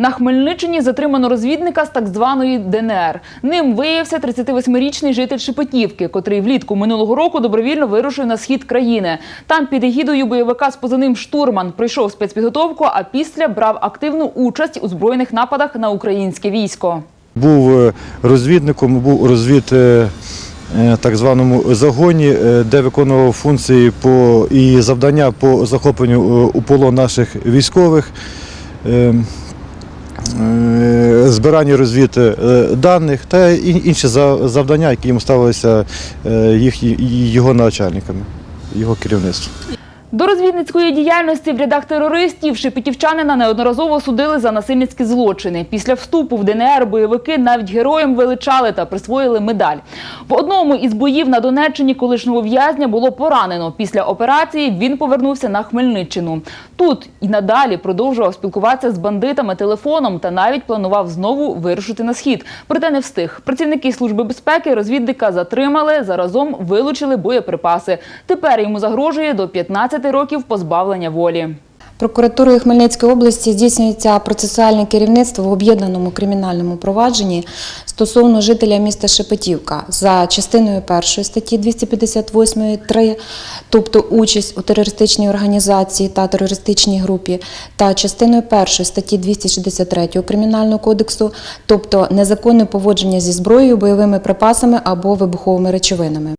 На Хмельниччині затримано розвідника з так званої ДНР. Ним виявився 38-річний житель Шепетівки, котрий влітку минулого року добровільно вирушив на схід країни. Там під егідою бойовика з позивним штурман пройшов спецпідготовку, а після брав активну участь у збройних нападах на українське військо. Був е, розвідником, був розвід е, е, так званому загоні, де виконував функції по, і завдання по захопленню у полон наших військових, е, е, збирання розвід е, даних та інші завдання, які йому ставилися е, його начальниками, його керівництвом. До розвідницької діяльності в рядах терористів шепетівчанина неодноразово судили за насильницькі злочини. Після вступу в ДНР бойовики навіть героям величали та присвоїли медаль. В одному із боїв на Донеччині колишнього в'язня було поранено. Після операції він повернувся на Хмельниччину. Тут і надалі продовжував спілкуватися з бандитами телефоном та навіть планував знову вирушити на схід. Проте не встиг. Працівники служби безпеки розвідника затримали, заразом вилучили боєприпаси. Тепер йому загрожує до 15 років позбавлення волі. Прокуратурою Хмельницької області здійснюється процесуальне керівництво в об'єднаному кримінальному провадженні стосовно жителя міста Шепетівка за частиною першої статті 258.3, тобто участь у терористичній організації та терористичній групі, та частиною першої статті 263 Кримінального кодексу, тобто незаконне поводження зі зброєю, бойовими припасами або вибуховими речовинами.